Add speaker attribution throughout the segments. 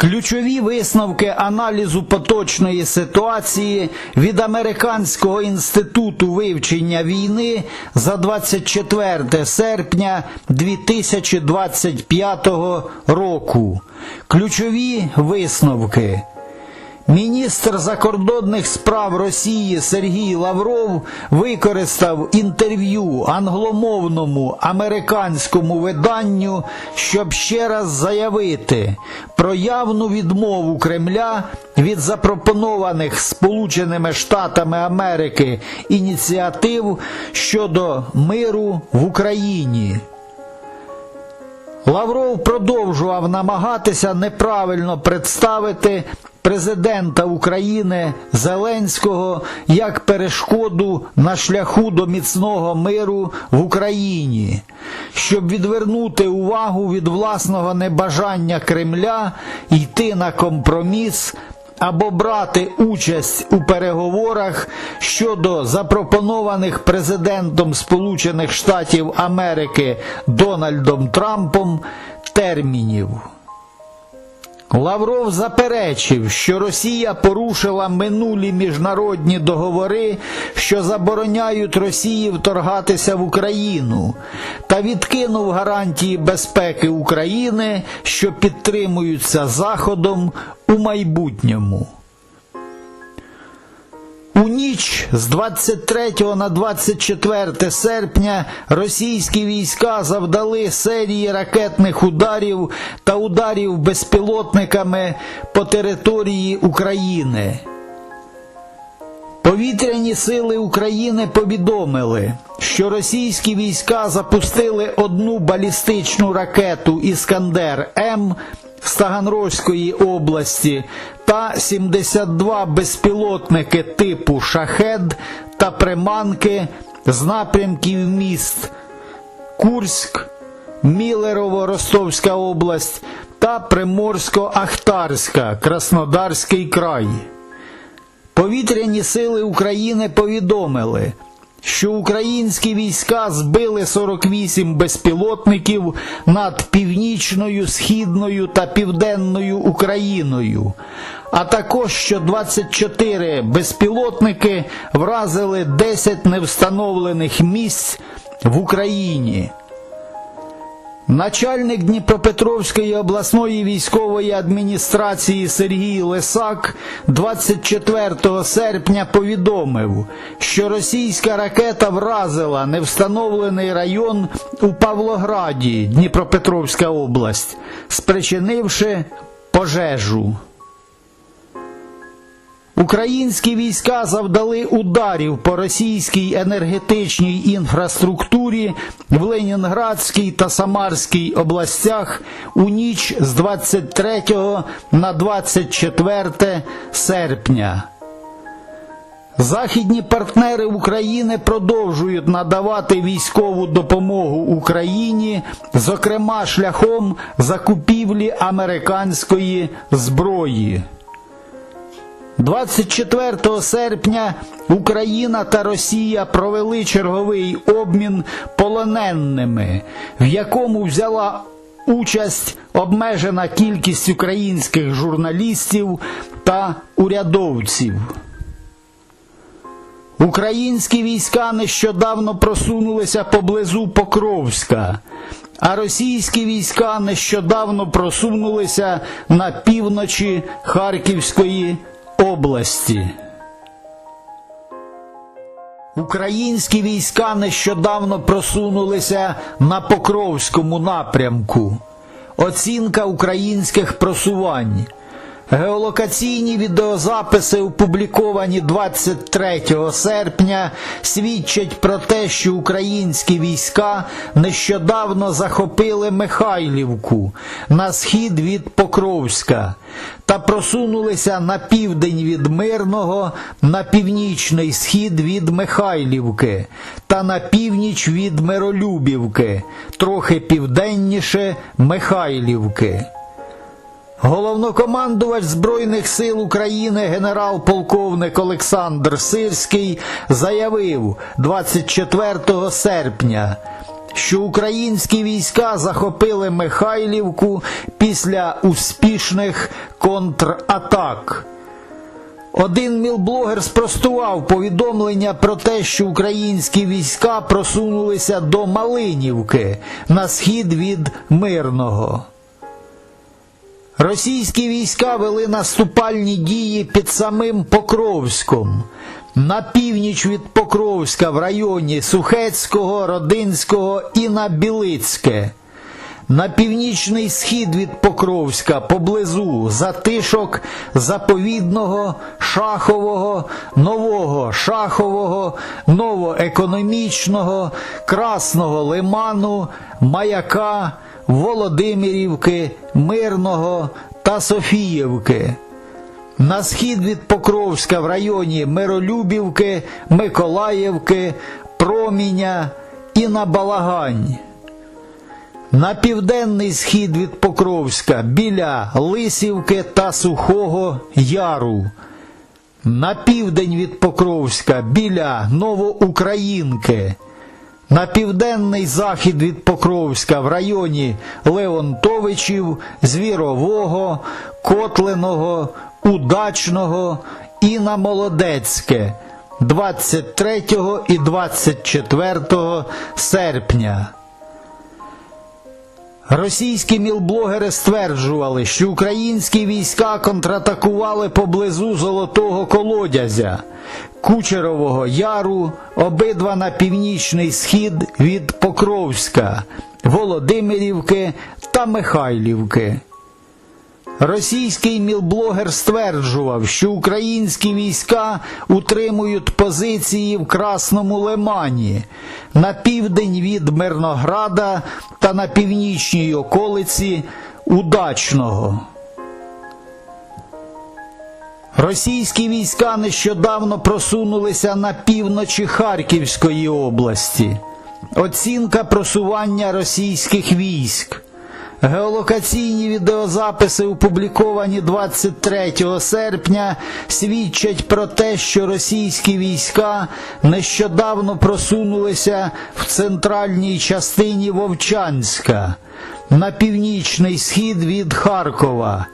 Speaker 1: Ключові висновки аналізу поточної ситуації від Американського інституту вивчення війни за 24 серпня 2025 року. Ключові висновки. Міністр закордонних справ Росії Сергій Лавров використав інтерв'ю англомовному американському виданню, щоб ще раз заявити про явну відмову Кремля від запропонованих Сполученими Штатами Америки ініціатив щодо миру в Україні. Лавров продовжував намагатися неправильно представити президента України Зеленського як перешкоду на шляху до міцного миру в Україні, щоб відвернути увагу від власного небажання Кремля йти на компроміс або брати участь у переговорах щодо запропонованих президентом Сполучених Штатів Америки Дональдом Трампом термінів. Лавров заперечив, що Росія порушила минулі міжнародні договори, що забороняють Росії вторгатися в Україну, та відкинув гарантії безпеки України, що підтримуються Заходом у майбутньому. У ніч з 23 на 24 серпня російські війська завдали серії ракетних ударів та ударів безпілотниками по території України. Повітряні сили України повідомили, що російські війська запустили одну балістичну ракету Іскандер М з Таганрозької області та 72 безпілотники типу Шахед та приманки з напрямків міст Курськ, Мілерово, Ростовська область та Приморсько-Ахтарська, Краснодарський край. Повітряні сили України повідомили, що українські війська збили 48 безпілотників над північною, східною та південною Україною, а також що 24 безпілотники вразили 10 невстановлених місць в Україні. Начальник Дніпропетровської обласної військової адміністрації Сергій Лисак 24 серпня повідомив, що російська ракета вразила невстановлений район у Павлограді, Дніпропетровська область, спричинивши пожежу. Українські війська завдали ударів по російській енергетичній інфраструктурі в Ленінградській та Самарській областях у ніч з 23 на 24 серпня. Західні партнери України продовжують надавати військову допомогу Україні, зокрема шляхом закупівлі американської зброї. 24 серпня Україна та Росія провели черговий обмін полоненними, в якому взяла участь обмежена кількість українських журналістів та урядовців. Українські війська нещодавно просунулися поблизу Покровська, а російські війська нещодавно просунулися на півночі Харківської області. Українські війська нещодавно просунулися на Покровському напрямку. Оцінка українських просувань. Геолокаційні відеозаписи, опубліковані 23 серпня, свідчать про те, що українські війська нещодавно захопили Михайлівку на схід від Покровська та просунулися на південь від Мирного, на північний схід від Михайлівки та на північ від Миролюбівки, трохи південніше Михайлівки. Головнокомандувач Збройних сил України генерал-полковник Олександр Сирський заявив 24 серпня, що українські війська захопили Михайлівку після успішних контратак. Один мілблогер спростував повідомлення про те, що українські війська просунулися до Малинівки на схід від Мирного. Російські війська вели наступальні дії під самим Покровськом, на північ від Покровська в районі Сухецького, Родинського і на Білицьке. На північний схід від Покровська поблизу затишок заповідного Шахового, Нового Шахового, Новоекономічного, Красного Лиману, Маяка, Володимирівки, Мирного та Софіївки. На схід від Покровська в районі Миролюбівки, Миколаївки, Проміня і на Балагань. На південний схід від Покровська біля Лисівки та Сухого Яру. На південь від Покровська біля Новоукраїнки. На південний захід від Покровська в районі Леонтовичів, Звірового, Котленого, Удачного і на Молодецьке 23 і 24 серпня. Російські мілблогери стверджували, що українські війська контратакували поблизу Золотого Колодязя, Кучерового Яру, обидва на північний схід від Покровська, Володимирівки та Михайлівки. Російський мілблогер стверджував, що українські війська утримують позиції в Красному Лимані на південь від Мирнограда та на північній околиці Удачного. Російські війська нещодавно просунулися на півночі Харківської області. Оцінка просування російських військ. Геолокаційні відеозаписи, опубліковані 23 серпня, свідчать про те, що російські війська нещодавно просунулися в центральній частині Вовчанська на північний схід від Харкова.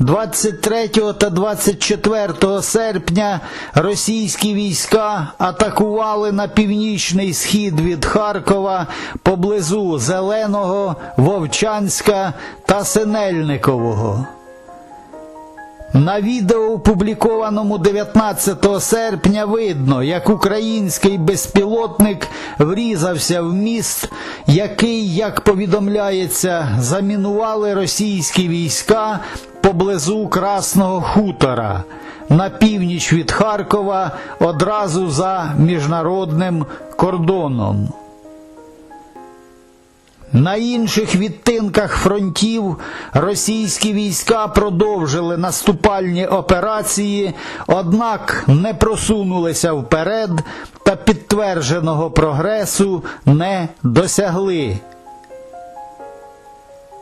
Speaker 1: 23 та 24 серпня російські війська атакували на північний схід від Харкова поблизу Зеленого, Вовчанська та Синельникового. На відео, опублікованому 19 серпня, видно, як український безпілотник врізався в міст, який, як повідомляється, замінували російські війська поблизу Красного Хутора на північ від Харкова одразу за міжнародним кордоном. На інших відтинках фронтів російські війська продовжили наступальні операції, однак не просунулися вперед та підтвердженого прогресу не досягли.